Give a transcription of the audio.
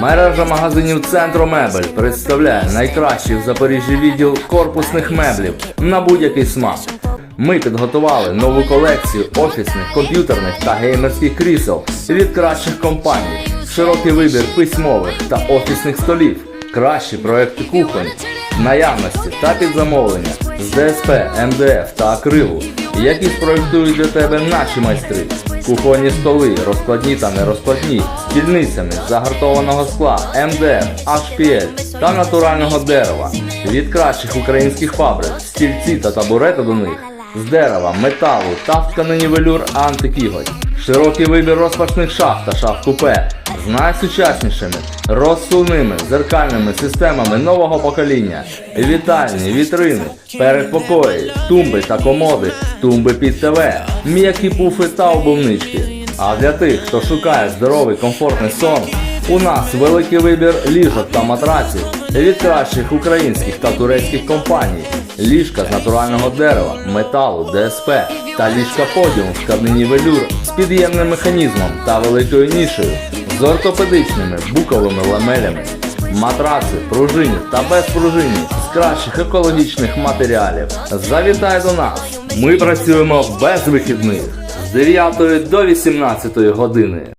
Мережа магазинів Центру Мебель представляє найкращий в Запоріжжі відділ корпусних меблів на будь-який смак. Ми підготували нову колекцію офісних, комп'ютерних та геймерських крісел від кращих компаній, широкий вибір письмових та офісних столів, кращі проекти кухонь, наявності та підзамовлення з ДСП, МДФ та акрилу, які спроектують для тебе наші майстри. Кухонні столи, розкладні та нерозкладні, з загартованого скла, МДФ, HPL та натурального дерева. Від кращих українських фабрик, стільці та табурети до них з дерева, металу та в тканині велюр антикіготь. Широкий вибір розпашних шаф та шаф купе з найсучаснішими розсувними зеркальними системами нового покоління, вітальні, вітрини, передпокої, тумби та комоди, тумби під ТВ, м'які пуфи та обувнички. А для тих, хто шукає здоровий комфортний сон, у нас великий вибір ліжок та матраців від кращих українських та турецьких компаній, ліжка з натурального дерева, металу, ДСП та ліжка подіум в тканині велюр з під'ємним механізмом та великою нішею, з ортопедичними буковими ламелями, матраци, пружині та безпружині з кращих екологічних матеріалів. Завітай до нас! Ми працюємо без вихідних з 9 до 18 години.